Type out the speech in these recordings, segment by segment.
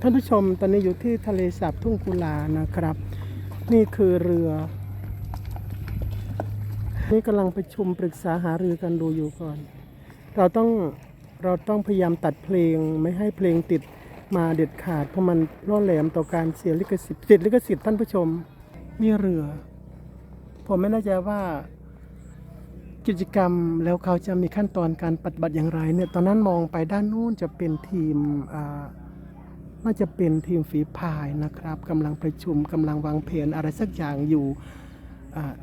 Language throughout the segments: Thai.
ท่านผู้ชมตอนนี้อยู่ที่ทะเลสาบทุ่งกุลานะครับ นี่คือเรือ นี่กำลังประชุมปรึกษาหารือกันดูอยู่ก่อน เราต้องเราต้องพยายามตัดเพลงไม่ให้เพลงติดมาเด็ดขาดเพราะมันล่อแหลมต่อการเสียลิขสิทธิ์ติดลิขสิทธิ์ท่านผู้ชมนี่เรือ ผมไม่แน่ใจว่ากิจกรรมแล้วเขาจะมีขั้นตอนการปฏิบัติอย่างไรเนี่ยตอนนั้นมองไปด้านนู้นจะเป็นทีมอ่า น่าจะเป็นทีมฝีพายนะครับกำลังประชุมกำลังวางแผนอะไรสักอย่างอยู่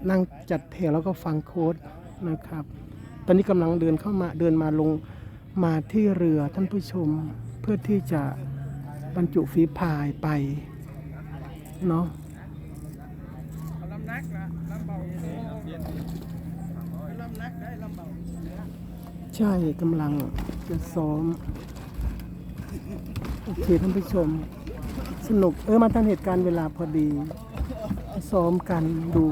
นั่งจัดแถวแล้วก็ฟังโค้ดนะครับ ตอนนี้กำลังเดินเข้ามาเดินมาลงมาที่เรือท่านผู้ชมเพื่อที่จะบรรจุฝีพายไปเนาะใช่กำลังจะซ้อม โอเคท่านผู้ชม สนุก เออมาทันเหตุการณ์เวลาพอดี ซ้อมกันดู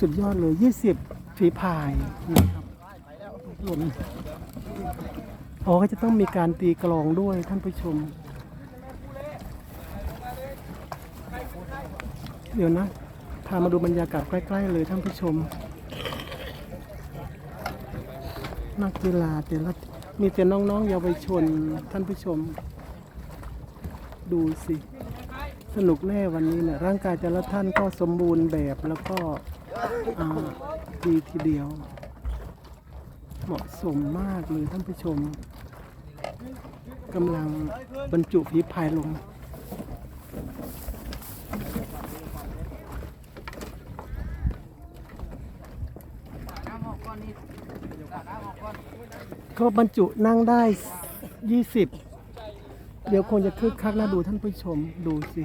สุดยอดเลย 20ฝีพายนะครับผมอ๋อก็จะต้องมีการตีกลองด้วยท่านผู้ชม เดี๋ยวนะ พามาดูบรรยากาศใกล้ ๆ เลยท่านผู้ชม นักกีฬาแต่ละ มีแต่น้องๆเยาวชนท่านผู้ชม ดูสิ สนุกแน่วันนี้เนี่ยร่างกายแต่ละท่านก็สมบูรณ์แบบแล้วก็ดีทีเดียว เหมาะสมมากเลยท่านผู้ชมกำลังบรรจุผีพายลง น้ำออกก่อนนี่น้ำออกก่อน เขาบรรจุนั่งได้ 20 เดี๋ยวคงจะคึกคักน่าดูท่านผู้ชมดูสิ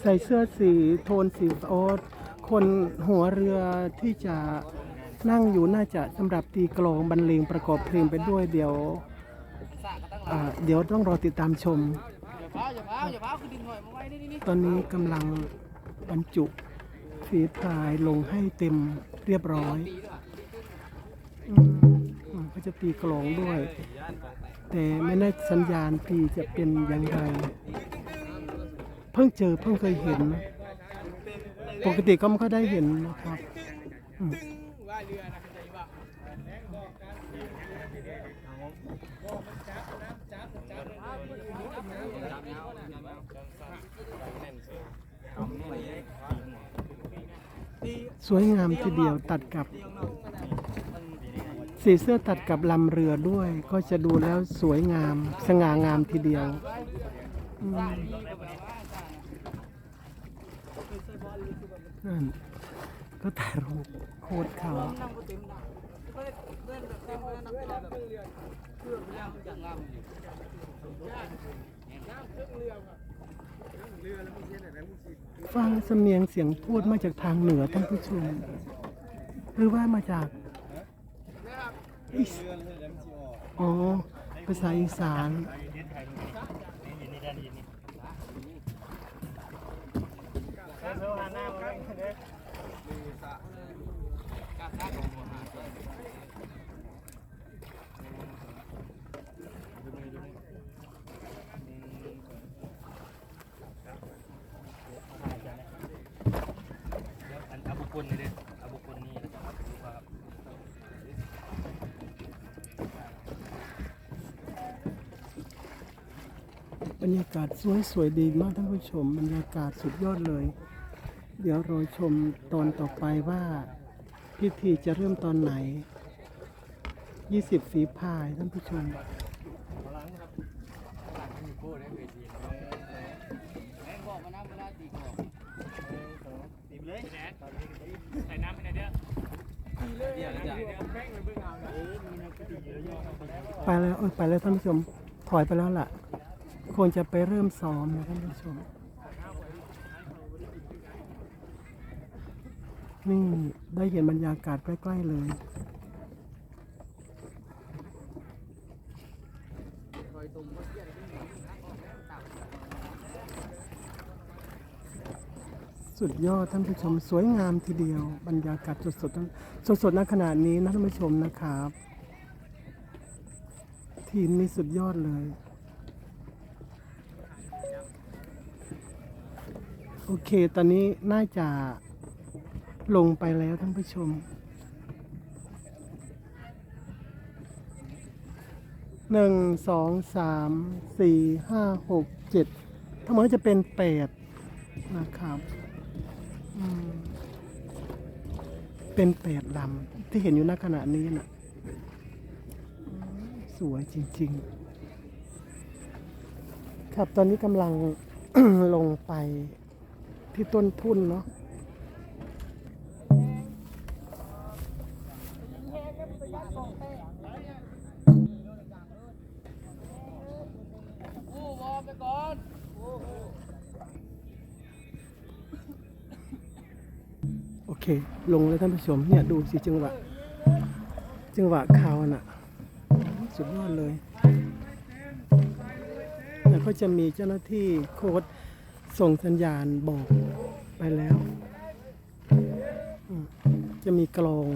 ใส่เสื้อสีโทนสีโอ๊ตคนหัวเรือที่จะนั่งอยู่น่าจะสำหรับตีกลองบรรเลงประกอบเพลงไปด้วยเดี๋ยวเดี๋ยวต้องรอติดตามชม ตอนนี้กำลังบรรจุฝีพายลงให้เต็มเรียบร้อย เขาจะตีกลองด้วย แต่ไม่แน่สัญญาณตีจะเป็นอย่างไร เพิ่งเจอเพิ่งเคยเห็น ปกติก็ไม่ค่อยได้เห็นนะครับสวยงามทีเดียวตัดกับ สีเสื้อตัดกับลำเรือด้วย ก็จะดูแล้วสวยงาม สง่างามทีเดียวนั่นก็ถ่ายรูปโคตรเข่าฟังสำเนียงเสียงพูดมาจากทางเหนือท่านผู้ชม หรือว่ามาจาก อีสอ๋อภาษาอีสาน อันอาบุกุลนี่เด้อาบุกุลนี่นะครับ บ รรยากาศสวยสวยๆดีมากท่านผู้ชม บรรยากาศสุดยอดเลย เดี๋ยวรอชมตอนต่อไปว่า พิธีจะเริ่มตอนไหน 20 ฝีพายท่านผู้ชมแม่งบอกมายแดดใส่น้ำไปไหนเด้อเดี๋ยวจะแม่งเลยเบิ่งเอานะไปแล้วเออไปแล้วท่านผู้ชม ถอยไปแล้วล่ะ ควรจะไปเริ่มซ้อมนะท่านผู้ชม นี่ได้เห็นบรรยากาศใกล้ ๆ เลยสุดยอดท่านผู้ชมสวยงามทีเดียว บรรยากาศสดๆสดๆณขณะนี้นะท่านผู้ชมนะครับ ทีมนี่สุดยอดเลย โอเค ตอนนี้น่าจะลงไปแล้วท่านผู้ชม หนึ่ง สอง สาม สี่ ห้า หก เจ็ด ทั้งหมดจะเป็นแปดนะครับเป็นแปดลำที่เห็นอยู่ณขณะนี้นะอืมสวยจริง ๆ ครับตอนนี้กำลังลงไป ที่ต้นทุนเนาะโอเค ลงแล้วท่านผู้ชมเนี่ยดูสิจังหวะ จังหวะเขาน่ะ สุดยอดเลย แล้วก็จะมีเจ้าหน้าที่โค้ด ส่งสัญญาณบอกไปแล้ว จะมีกลอง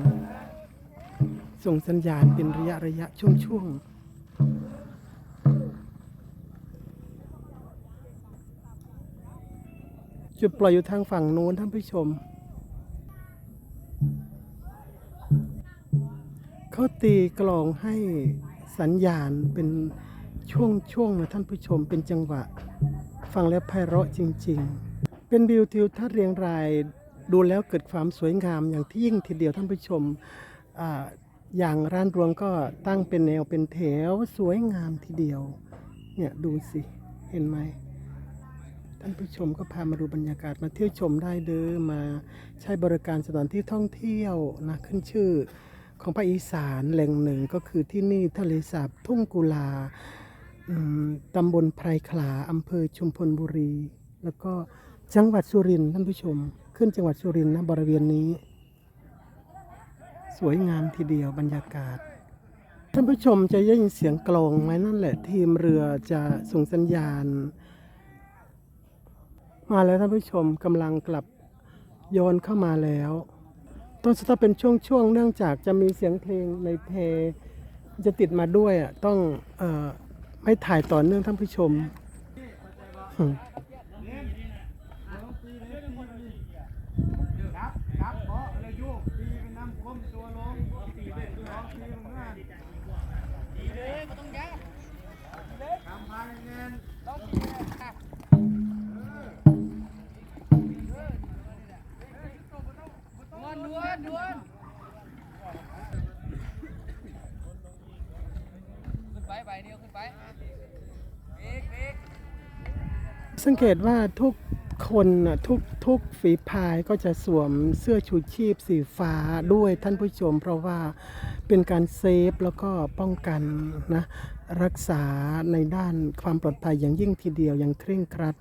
ส่งสัญญาณเป็นระยะระยะช่วงช่วงๆจุดปล่อยอยู่ทางฝั่งโน้นท่านผู้ชม เขาตีกลองให้สัญญาณเป็นช่วงช่วงๆนะท่านผู้ชมเป็นจังหวะ ฟังแล้วไพเราะจริง ๆ เป็นวิวทิวทัศน์เรียงรายดูแล้วเกิดความสวยงามอย่างที่ยิ่งทีเดียวท่านผู้ชมออย่างร้านรวงก็ตั้งเป็นแนวเป็นแถวสวยงามทีเดียว เนี่ยดูสิเห็นไหมท่านผู้ชมก็พามาดูบรรยากาศมาเที่ยวชมได้เด้อมาใช้บริการสถานที่ท่องเที่ยวนะขึ้นชื่อของภาคอีสานแหล่งหนึ่งก็คือที่นี่ทะเลสาบทุ่งกุลา ตำบลไพรขลาอำเภอชุมพลบุรี แล้วก็จังหวัดสุรินทร์ท่านผู้ชม ขึ้นจังหวัดสุรินทร์นะบริเวณนี้ สวยงามทีเดียวบรรยากาศ ท่านผู้ชมจะได้ยินเสียงกลองไหมนั่นแหละทีมเรือจะส่งสัญญาณ มาแล้วท่านผู้ชมกำลังกลับย้อนเข้ามาแล้วต้องสต็อปเป็นช่วงๆเนื่องจากจะมีเสียงเพลงในเพลงจะติดมาด้วยอะต้องเออ ไม่ถ่ายต่อเนื่องท่านผู้ชมอืมครับครับเพราะอะ ไปใบเดียวขึ้นไปเบรกเบรกสังเกตว่าทุกคนน่ะทุกทุกฝีพายก็จะสวมเสื้อชูชีพสีฟ้าด้วยท่านผู้ชม เพราะว่าเป็นการเซฟแล้วก็ป้องกันนะรักษาในด้านความปลอดภัยอย่างยิ่งทีเดียวอย่างเคร่งครัด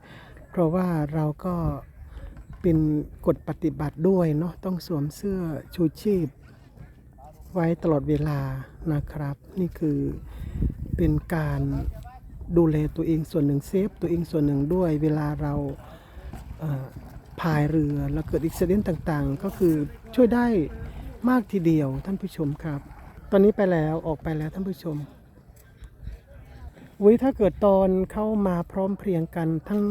เพราะว่าเราก็เป็นกฎปฏิบัติด้วยเนาะต้องสวมเสื้อชูชีพไว้ตลอดเวลานะครับ นี่คือ เป็นการดูแลตัวเองส่วนหนึ่งเซฟตัวเองส่วนหนึ่งด้วยเวลาเราพายเรือแล้วเกิดอุบิเหตุต่างๆ ก็คือช่วยได้มากทีเดียวท่านผู้ชมครับ ตอนนี้ไปแล้วออกไปแล้วท่านผู้ชมวิถ้าเกิดตอนเข้ามาพร้อมเพรียงกันทั้ง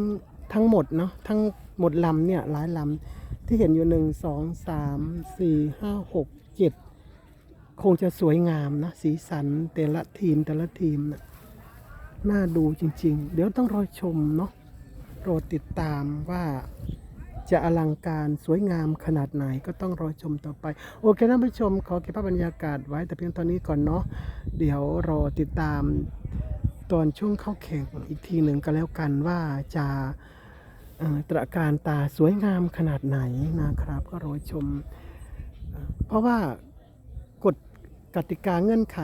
ทั้งหมดเนาะทั้งหมดลำเนี่ยหลายลำที่เห็นอยู่หนึ่งสองสามสี่ห้าหกเจ็ด คงจะสวยงามนะสีสันแต่ละทีมแต่ละทีมนะน่าดูจริง ๆ เดี๋ยวต้องรอชมเนาะรอติดตามว่าจะอลังการสวยงามขนาดไหนก็ต้องรอชมต่อไป โอเคท่านผู้ชม ขอเก็บภาพบรรยากาศไว้แต่เพียงตอนนี้ก่อนเนาะเดี๋ยวรอติดตามตอนช่วงเข้าแข่งอีกทีหนึ่งก็แล้วกันว่าจะตระการตาสวยงามขนาดไหนนะครับ ก็รอชม เพราะว่า กติกาเงื่อนไข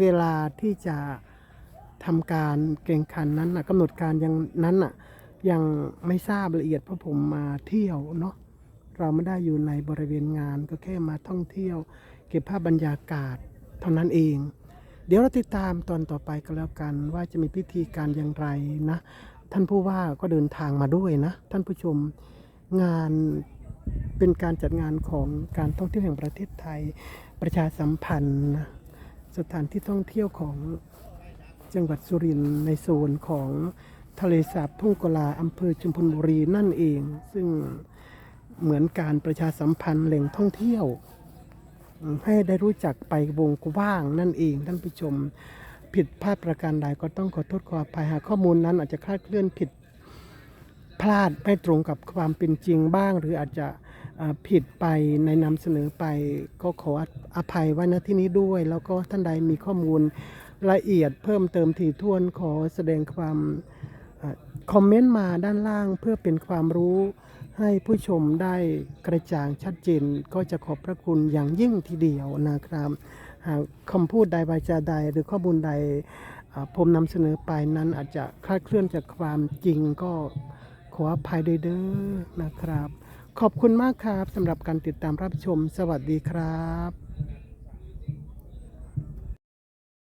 เวลาที่จะทำการแข่งขันนั้นนะกำหนดการยังนั้นน่ะยังไม่ทราบละเอียดเพราะผมมาเที่ยวเนาะเราไม่ได้อยู่ในบริเวณงานก็แค่มาท่องเที่ยว เก็บภาพบรรยากาศเท่านั้นเอง เดี๋ยวเราติดตามตอนต่อไปก็แล้วกัน ว่าจะมีพิธีการอย่างไรนะ ท่านผู้ว่าก็เดินทางมาด้วยนะ ท่านผู้ชมงานเป็นการจัดงานของการท่องเที่ยวแห่งประเทศไทย ประชาสัมพันธ์ สถานที่ท่องเที่ยวของจังหวัดสุรินทร์ในโซนของทะเลสาบทุ่งกลาอำเภอชุมพลบุรีนั่นเอง ซึ่งเหมือนการประชาสัมพันธ์แหล่งท่องเที่ยว ให้ได้รู้จักไปวงกว้างนั่นเองท่านผู้ชมผิดพลาดประการใดก็ต้องขอโทษขออภัยหากข้อมูลนั้นอาจจะคลาดเคลื่อนผิดพลาดไม่ตรงกับความเป็นจริงบ้าง หรืออาจจะ ผิดไปในนำเสนอไปก็ขออภัยไว้ณที่นี้ด้วย แล้วก็ท่านใดมีข้อมูลละเอียดเพิ่มเติมถี่ถ้วนขอแสดงความอคอมเมนต์มาด้านล่างเพื่อเป็นความรู้ให้ผู้ชมได้กระจ่างชัดเจนก็จะขอบพระคุณอย่างยิ่งทีเดียวนะครับหากคำพูดใดวาจาใดหรือข้อมูลใดผมนำเสนอไปนั้นอาจจะคลาดเคลื่อนจากความจริงก็ขออภัยด้วยเด้อนะครับ ขอบคุณมากครับสำหรับการติดตามรับชม สวัสดีครับ